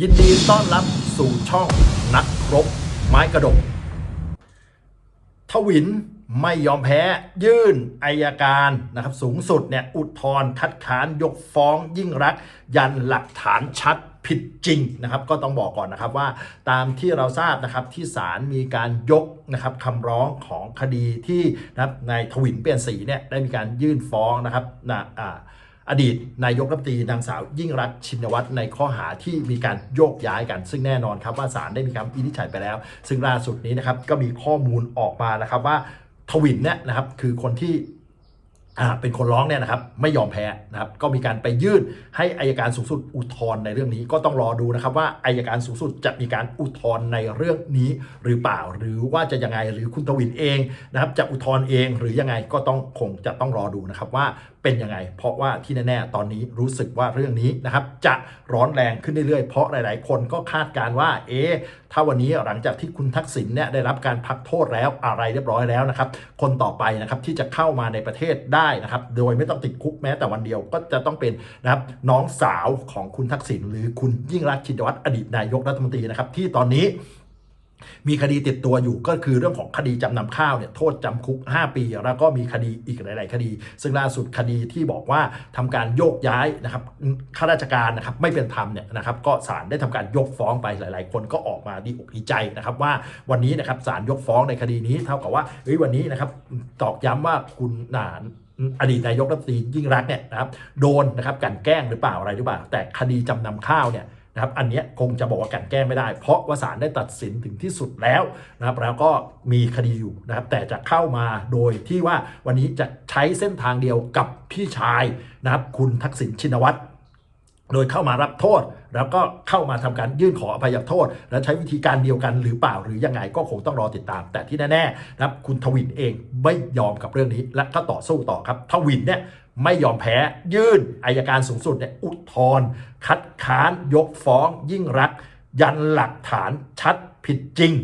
ยินดีต้อนรับสู่ช่องนักรบไม้กระดก ทวินไม่ยอมแพ้ยื่นอายการนะครับสูงสุดเนี่ยอุทธรคัดค้านยกฟ้องยิ่งรัก ยันหลักฐานชัดผิดจริงนะครับก็ต้องบอกก่อนนะครับว่าตามที่เราทราบนะครับที่ศาลมีการยกนะครับคำร้องของคดีที่นะครับนายทวินเปลี่ยนสีเนี่ยได้มีการยื่นฟ้องนะครับนะอ่า อดีตนายกรัฐมนตรีนางสาวยิ่งรักชินวัตรในข้อหาที่มีการโยกย้ายกัน ซึ่งแน่นอนครับว่าศาลได้มีการวินิจฉัยไปแล้ว ซึ่งล่าสุดนี้นะครับก็มีข้อมูลออกมานะครับว่าทวินเนี่ยนะครับคือคนที่เป็นคนร้องเนี่ยนะครับไม่ยอมแพ้นะครับก็มีการไปยื่นให้อายการสูงสุดอุทธรณ์ในเรื่องนี้ ก็ต้องรอดูนะครับว่าอายการสูงสุดจะมีการอุทธรณ์ในเรื่องนี้หรือเปล่า หรือว่าจะยังไงหรือคุณทวินเองนะครับจะอุทธรณ์เองหรือยังไงก็ต้องคงจะต้องรอดูนะครับว่า เป็นยังไง เพราะว่าที่แน่ๆ ตอนนี้รู้สึกว่าเรื่องนี้นะครับจะร้อนแรงขึ้นเรื่อยๆ เพราะหลายๆ คนก็คาดการณ์ว่า เอ๊ะ ถ้าวันนี้หลังจากที่คุณทักษิณเนี่ยได้รับการพักโทษแล้วอะไรเรียบร้อยแล้วนะครับ คนต่อไปนะครับที่จะเข้ามาในประเทศได้นะครับ โดยไม่ต้องติดคุกแม้แต่วันเดียวก็จะต้องเป็นนะครับน้องสาวของคุณทักษิณหรือคุณยิ่งรักชินวัตรอดีตนายกรัฐมนตรีนะครับที่ตอนนี้ มีคดีติดตัวอยู่ก็คือเรื่องของคดีจำนำข้าวเนี่ยโทษจำคุก 5 ปี แล้วก็มีคดีอีกหลาย ๆ คดี ซึ่งล่าสุดคดีที่บอกว่าทำการโยกย้ายนะครับข้าราชการนะครับไม่เป็นธรรมเนี่ยนะครับก็ศาลได้ทำการยกฟ้องไปหลาย ๆ คนก็ออกมาดีอกดีใจนะครับว่าวันนี้นะครับศาลยกฟ้องในคดีนี้เท่ากับว่าเฮ้ยวันนี้นะครับตอกย้ำว่าคุณน่าอดีตนายกรัฐมนตรียิ่งรักเนี่ยนะครับโดนนะครับกันแกล้งหรือเปล่าอะไรหรือเปล่า แต่คดีจำนำข้าวเนี่ย นะครับอันนี้คงจะบอกว่ากันแก้ไม่ได้ เพราะว่าศาลได้ตัดสินถึงที่สุดแล้วนะครับแล้วก็มีคดีอยู่นะครับแต่จะเข้ามาโดยที่ว่าวันนี้จะใช้เส้นทางเดียวกับพี่ชายนะครับคุณทักษิณชินวัตรโดยเข้ามารับโทษ แล้วก็เข้ามาทำการยื่นขออภัยโทษ และใช้วิธีการเดียวกันหรือเปล่าหรือยังไงก็คงต้องรอติดตาม แต่ที่แน่ๆนะครับคุณทวินเองไม่ยอมกับเรื่องนี้ และก็ต่อสู้ต่อครับทวินเนี่ย ไม่ยอมแพ้ ยื่นอายการสูงสุดเนี่ยอุทธรณ์คัดค้านยกฟ้องยิ่งรัก ยันหลักฐานชัดผิดจริง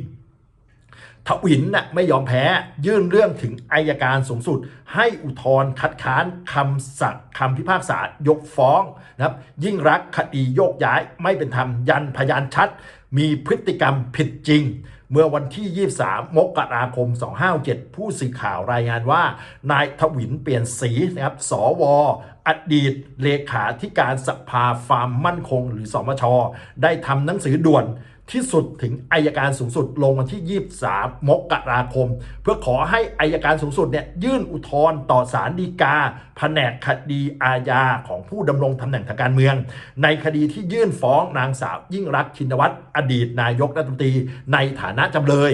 ทวินน่ะไม่ยอมแพ้ยื่นเรื่องถึงอายการสูงสุด ให้อุทธรณ์คัดค้านคำสั่งคำพิพากษายกฟ้องนะครับ ยิ่งรักคดีโยกย้ายไม่เป็นธรรมยันพยานชัด มีพฤติกรรมผิดจริง เมื่อวันที่ 23 มกราคม 257 ผู้สื่อข่าวรายงานว่า นายทวินเปลี่ยนสีนะครับ สวอดีตเลขาธิการสภาฟาร์มมั่นคง หรือสมช ได้ทำหนังสือด่วน ที่สุดถึงอายการสูงสุดลงวันที่ 23 มกราคม เพื่อขอให้อายการสูงสุดเนี่ยยื่นอุทธรณ์ต่อศาลฎีกาแผนกคดีอาญาของผู้ดำรงตำแหน่งทางการเมือง ในคดีที่ยื่นฟ้องนางสาวยิ่งรักชินวัตรอดีตนายกรัฐมนตรีในฐานะจำเลย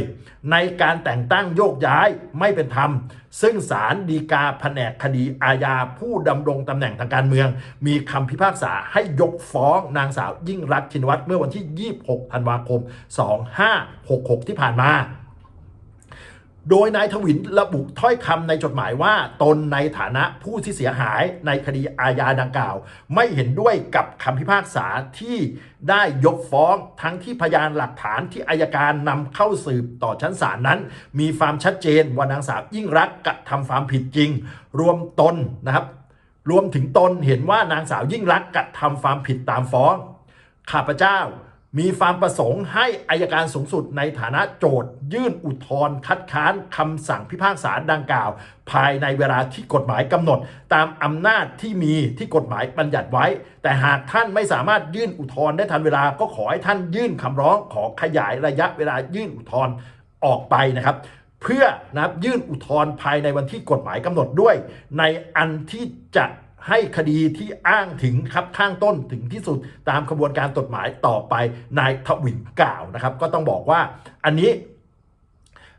ในการแต่งตั้งโยกย้ายไม่เป็นธรรม ซึ่งศาลฎีกาแผนกคดีอาญาผู้ดำรงตำแหน่งทางการเมือง มีคำพิพากษาให้ยกฟ้องนางสาวยิ่งรักชินวัตรเมื่อวันที่ 26 ธันวาคม 2566 ที่ผ่านมา โดยนายทวินระบุถ้อยคำในจดหมายว่า ตนในฐานะผู้ที่เสียหายในคดีอาญาดังกล่าว ไม่เห็นด้วยกับคำพิพากษาที่ได้ยกฟ้องทั้งที่พยานหลักฐานที่อายการนำเข้าสืบต่อชั้นศาลนั้น มีความชัดเจนว่านางสาวยิ่งรักกระทำความผิดจริง รวมตนนะครับรวมถึงตนเห็นว่านางสาวยิ่งรักกระทำความผิดตามฟ้องข้าพเจ้า มีความประสงค์ให้อายการสูงสุดในฐานะโจทยื่นอุทธรณ์คัดค้านคำสั่งพิพากษาดังกล่าว ภายในเวลาที่กฎหมายกำหนด ตามอำนาจที่มีที่กฎหมายบัญญัติไว้ แต่หากท่านไม่สามารถยื่นอุทธรณ์ได้ทันเวลาก็ขอให้ท่านยื่นคำร้องขอขยายระยะเวลายื่นอุทธรณ์ออกไปนะครับ เพื่อนะยื่นอุทธรณ์ภายในวันที่กฎหมายกำหนดด้วย ในอันที่จะ ให้คดีที่อ้างถึงครับข้างต้นถึงที่สุดตามกระบวนการกฎหมายต่อไปนายทวินกล่าวนะครับ ก็ต้องบอกว่าอันนี้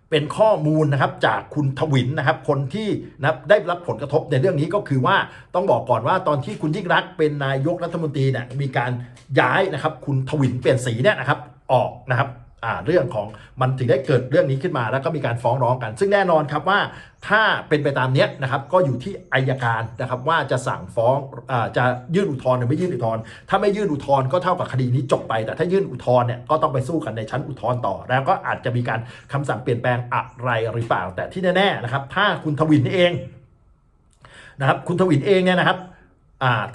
เป็นข้อมูลนะครับจากคุณทวินนะครับคนที่นะได้รับผลกระทบในเรื่องนี้ก็คือว่าต้องบอกก่อนว่าตอนที่คุณยิ่งรักเป็นนายกรัฐมนตรีเนี่ยมีการย้ายนะครับคุณทวินเปลี่ยนสีเนี่ยนะครับออกนะครับ เรื่องของมันถึงได้เกิดเรื่องนี้ขึ้นมา แล้วก็มีการฟ้องร้องกัน ซึ่งแน่นอนครับว่าถ้าเป็นไปตามนี้นะครับก็อยู่ที่อายการนะครับว่าจะสั่งฟ้องอจะยื่นอุทธรณ์หรือไม่ยื่นอุทธรณ์ถ้าไม่ยื่นอุทธรณ์ก็เท่ากับคดีนี้จบไป แต่ถ้ายื่นอุทธรณ์เนี่ยก็ต้องไปสู้กันในชั้นอุทธรณ์ต่อ แล้วก็อาจจะมีการคำสั่งเปลี่ยนแปลงอะไรหรือเปล่า แต่ที่แน่ๆนะครับถ้าคุณทวินเองนะครับคุณทวินเองเนี่ยนะครับ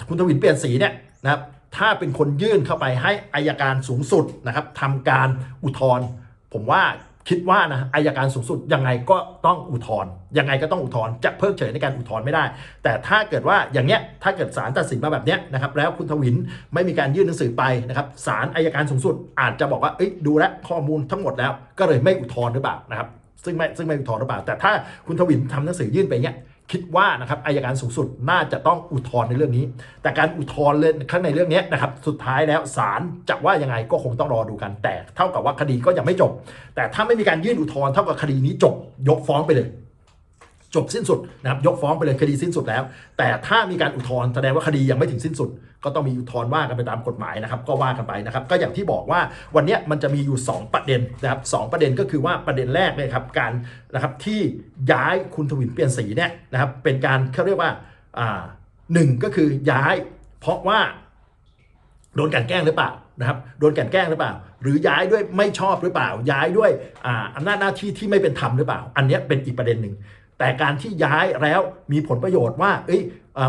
คุณทวินเปลี่ยนสีเนี่ยนะครับ ถ้าเป็นคนยื่นเข้าไปให้อายการสูงสุดนะครับทำการอุทธรณ์ผมว่าคิดว่านะอายการสูงสุดยังไงก็ต้องอุทธรณ์ยังไงก็ต้องอุทธรณ์จะเพิกเฉยในการอุทธรณ์ไม่ได้ แต่ถ้าเกิดว่าอย่างเนี้ยถ้าเกิดศาลตัดสินมาแบบเนี้ยนะครับแล้วคุณทวินไม่มีการยื่นหนังสือไปนะครับศาลอายการสูงสุดอาจจะบอกว่าเอ้ยดูแลข้อมูลทั้งหมดแล้ว ก็เลยไม่อุทธรณ์หรือเปล่านะครับซึ่งไม่ซึ่งไม่อุทธรณ์หรือเปล่าแต่ถ้าคุณทวินทำหนังสือยื่นไปเนี้ย คิดว่านะครับอายการสูงสุดน่าจะต้องอุทธรณ์ในเรื่องนี้ แต่การอุทธรณ์เรื่องข้างในเรื่องนี้นะครับสุดท้ายแล้วศาลจะว่ายังไงก็คงต้องรอดูกัน แต่เท่ากับว่าคดีก็ยังไม่จบ แต่ถ้าไม่มีการยื่นอุทธรณ์เท่ากับคดีนี้จบยกฟ้องไปเลย จบสิ้นสุดนะครับยกฟ้องไปเลยคดีสิ้นสุดแล้ว แต่ถ้ามีการอุทธรณ์แสดงว่าคดียังไม่ถึงสิ้นสุด ก็ต้องมีอุทธรณ์ว่ากันไปตามกฎหมายนะครับ ก็ว่ากันไปนะครับ ก็อย่างที่บอกว่าวันนี้มันจะมีอยู่ 2 ประเด็นนะครับสองประเด็นก็คือว่าประเด็นแรกเนี่ยครับการนะครับที่ย้ายคุณทวินเปลี่ยนสีเนี่ยนะครับเป็นการเขาเรียกว่าอ่าหนึ่งก็คือย้าย เพราะว่าโดนกันแกล้งหรือเปล่านะครับโดนกันแกล้งหรือเปล่า หรือย้ายด้วยไม่ชอบหรือเปล่า ย้ายด้วยอ่าอำนาจหน้าที่ที่ไม่เป็นธรรมหรือเปล่า อันนี้เป็นอีกประเด็นหนึ่ง แต่การที่ย้ายแล้วมีผลประโยชน์ว่าเอ้ย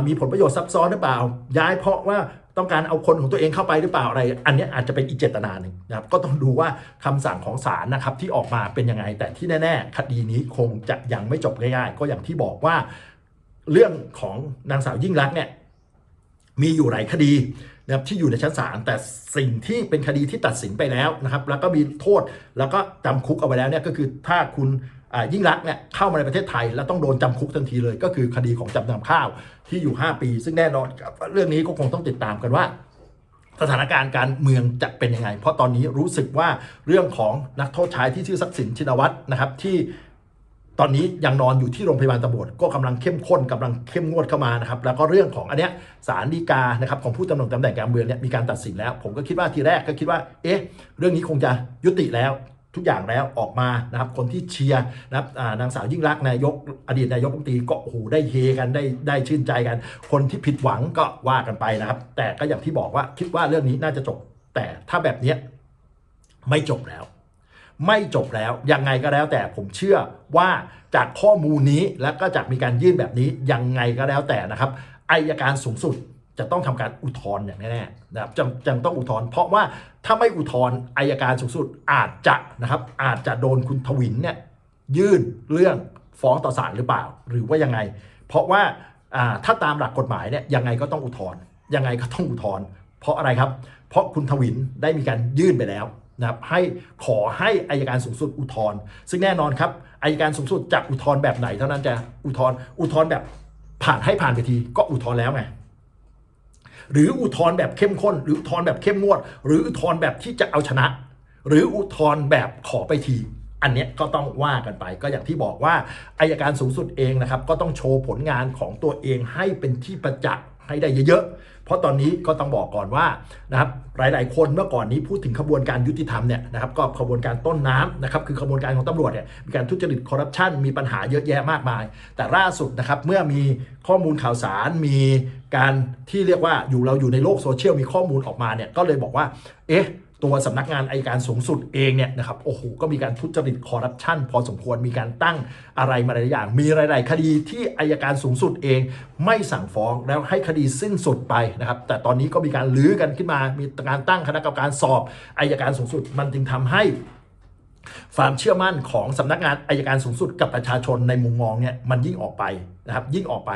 มีผลประโยชน์ซับซ้อนหรือเปล่า ย้ายเพราะว่าต้องการเอาคนของตัวเองเข้าไปหรือเปล่าอะไร อันนี้อาจจะเป็นอีกเจตนาหนึ่งนะครับก็ต้องดูว่าคำสั่งของศาลนะครับที่ออกมาเป็นยังไง แต่ที่แน่ ๆ คดีนี้คงจะยังไม่จบง่ายๆก็อย่างที่บอกว่า เรื่องของนางสาวยิ่งรักเนี่ยมีอยู่หลายคดีนะครับที่อยู่ในชั้นศาลแต่สิ่งที่เป็นคดีที่ตัดสินไปแล้วนะครับ แล้วก็มีโทษแล้วก็จำคุกเอาไว้แล้วเนี่ยก็คือถ้าคุณ ยิ่งรักเนี่ยเข้ามาในประเทศไทย แล้วต้องโดนจำคุกทันทีเลย ก็คือคดีของจำนำข้าวที่อยู่ 5 ปี ซึ่งแน่นอนเรื่องนี้ก็คงต้องติดตามกันว่าสถานการณ์การเมืองจะเป็นยังไง เพราะตอนนี้รู้สึกว่าเรื่องของนักโทษชายที่ชื่อศักดิ์สินชินวัตรนะครับที่ตอนนี้ยังนอนอยู่ที่โรงพยาบาลตำรวจก็กำลังเข้มข้นกำลังเข้มงวดเข้ามานะครับแล้วก็เรื่องของอันเนี้ยสารดีกานะครับของผู้ดำรงตำแหน่งการเมืองเนี่ยมีการตัดสินแล้ว ผมก็คิดว่าทีแรกก็คิดว่า เอ๊ะ เรื่องนี้คงจะยุติแล้ว ทุกอย่างแล้วออกมานะครับคนที่เชียร์นะครับนางสาวยิ่งรักนายกอดีตนายกรัฐมนตรีก็โอ้โหได้เฮกันได้ได้ชื่นใจกัน คนที่ผิดหวังก็ว่ากันไปนะครับ แต่ก็อย่างที่บอกว่าคิดว่าเรื่องนี้น่าจะจบ แต่ถ้าแบบนี้ไม่จบแล้ว ไม่จบแล้วยังไงก็แล้ว แต่ผมเชื่อว่าจากข้อมูลนี้แล้วก็จากมีการยื่นแบบนี้ยังไงก็แล้วแต่นะครับอายการสูงสุด จะต้องทำการอุทธรณ์อย่างแน่ๆนะครับจะจะต้องอุทธรณ์เพราะว่าถ้าไม่อุทธรณ์อายการสูงสุดอาจจะนะครับอาจจะโดนคุณทวินเนี่ยยื่นเรื่องฟ้องต่อศาลหรือเปล่า หรือว่ายังไง เพราะว่าอ่าถ้าตามหลักกฎหมายเนี่ยยังไงก็ต้องอุทธรณ์ยังไงก็ต้องอุทธรณ์เพราะอะไรครับ เพราะคุณทวินได้มีการยื่นไปแล้วนะครับให้ขอให้อายการสูงสุดอุทธรณ์ซึ่งแน่นอนครับอายการสูงสุดจะอุทธรณ์แบบไหนเท่านั้นจะอุทธรณ์อุทธรณ์แบบผ่านให้ผ่านไปทีก็อุทธรณ์แล้วไง หรืออุทธรณ์แบบเข้มข้น หรืออุทธรณ์แบบเข้มงวด หรืออุทธรณ์แบบที่จะเอาชนะ หรืออุทธรณ์แบบขอไปที อันเนี้ยก็ต้องว่ากันไป ก็อย่างที่บอกว่าอายการสูงสุดเองนะครับ ก็ต้องโชว์ผลงานของตัวเองให้เป็นที่ประจักษ์ ให้ได้เยอะๆ เพราะตอนนี้ก็ต้องบอกก่อนว่านะครับหลายๆ คนเมื่อก่อนนี้พูดถึงขบวนการยุติธรรมเนี่ยนะครับก็ขบวนการต้นน้ำนะครับคือขบวนการของตำรวจเนี่ยมีการทุจริตคอร์รัปชันมีปัญหาเยอะแยะมากมาย แต่ล่าสุดนะครับเมื่อมีข้อมูลข่าวสารมีการที่เรียกว่าอยู่เราอยู่ในโลกโซเชียลมีข้อมูลออกมาเนี่ยก็เลยบอกว่าเอ๊ะ ตัวสำนักงานอายการสูงสุดเองเนี่ยนะครับโอ้โหก็มีการทุจริตคอร์รัปชันพอสมควรมีการตั้งอะไรมาหลายอย่าง มีหลายๆคดีที่อายการสูงสุดเองไม่สั่งฟ้องแล้วให้คดีสิ้นสุดไปนะครับแต่ตอนนี้ก็มีการลื้อกันขึ้นมา มีการตั้งคณะกรรมการสอบอายการสูงสุด มันจึงทำให้ความเชื่อมั่นของสำนักงานอายการสูงสุดกับประชาชนในมุมมองเนี่ยมันยิ่งออกไปนะครับยิ่งออกไป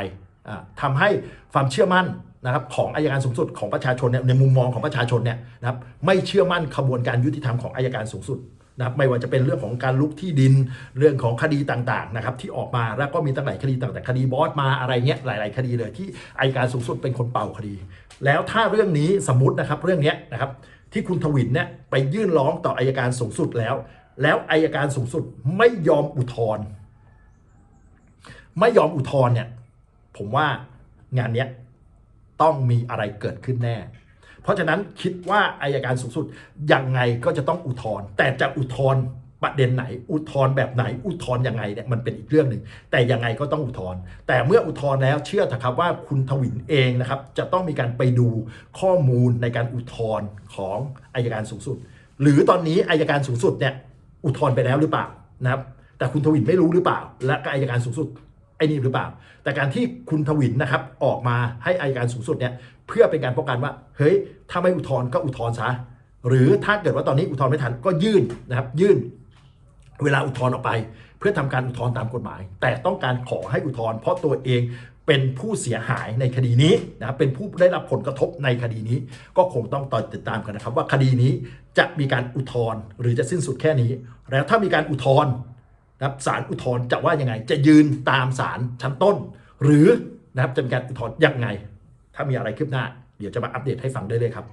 อ่าทำให้ความเชื่อมั่น นะครับของอายการสูงสุดของประชาชนเนี่ยในมุมมองของประชาชนเนี่ยนะครับไม่เชื่อมั่นขบวนการยุติธรรมของอายการสูงสุดนะครับไม่ว่าจะเป็นเรื่องของการลุกที่ดินเรื่องของคดีต่างๆนะครับที่ออกมาแล้วก็มีตั้งหลายคดีต่างๆคดีบอสมาอะไรเงี้ยหลาย ๆ คดีเลยที่อายการสูงสุดเป็นคนเป่าคดี แล้วถ้าเรื่องนี้สมมตินะครับเรื่องเนี้ยนะครับที่คุณทวินเนี่ยไปยื่นร้องต่ออายการสูงสุดแล้ว แล้วอายการสูงสุดไม่ยอมอุทธรณ์ไม่ยอมอุทธรณ์เนี่ยผมว่างานเนี้ย ต้องมีอะไรเกิดขึ้นแน่ เพราะฉะนั้นคิดว่าอายการสูงสุดยังไงก็จะต้องอุทธรณ์แต่จะอุทธรณ์ประเด็นไหน อุทธรณ์แบบไหนอุทธรณ์ยังไงเนี่ยมันเป็นอีกเรื่องหนึ่งแต่ยังไงก็ต้องอุทธรณ์แต่เมื่ออุทธรณ์แล้วเชื่อเถอะครับว่าคุณทวินเองนะครับ จะต้องมีการไปดูข้อมูลในการอุทธรณ์ของอายการสูงสุด หรือตอนนี้อายการสูงสุดเนี่ยอุทธรณ์ไปแล้วหรือเปล่านะครับแต่คุณทวินไม่รู้หรือเปล่า และอายการสูงสุด ไอ้นี่หรือเปล่า แต่การที่คุณทวินนะครับออกมาให้อายการสูงสุดเนี่ยเพื่อเป็นการป้องกันว่า เฮ้ย ถ้าไม่อุทธรณ์ก็อุทธรณ์ซะหรือถ้าเกิดว่าตอนนี้อุทธรณ์ไม่ทันก็ยื่นนะครับยื่นเวลาอุทธรณ์ออกไป เพื่อทำการอุทธรณ์ตามกฎหมาย แต่ต้องการขอให้อุทธรณ์เพราะตัวเองเป็นผู้เสียหายในคดีนี้นะครับเป็นผู้ได้รับผลกระทบในคดีนี้ ก็คงต้องต่อติดตามกันนะครับ ว่าคดีนี้จะมีการอุทธรณ์หรือจะสิ้นสุดแค่นี้ แล้วถ้ามีการอุทธรณ์ นะครับศาลอุทธรณ์จะว่ายังไง จะยืนตามศาลชั้นต้น หรือนะครับจะมีการอุทธรณ์ยังไง ถ้ามีอะไรคืบหน้า เดี๋ยวจะมาอัปเดตให้ฟังได้เลยครับ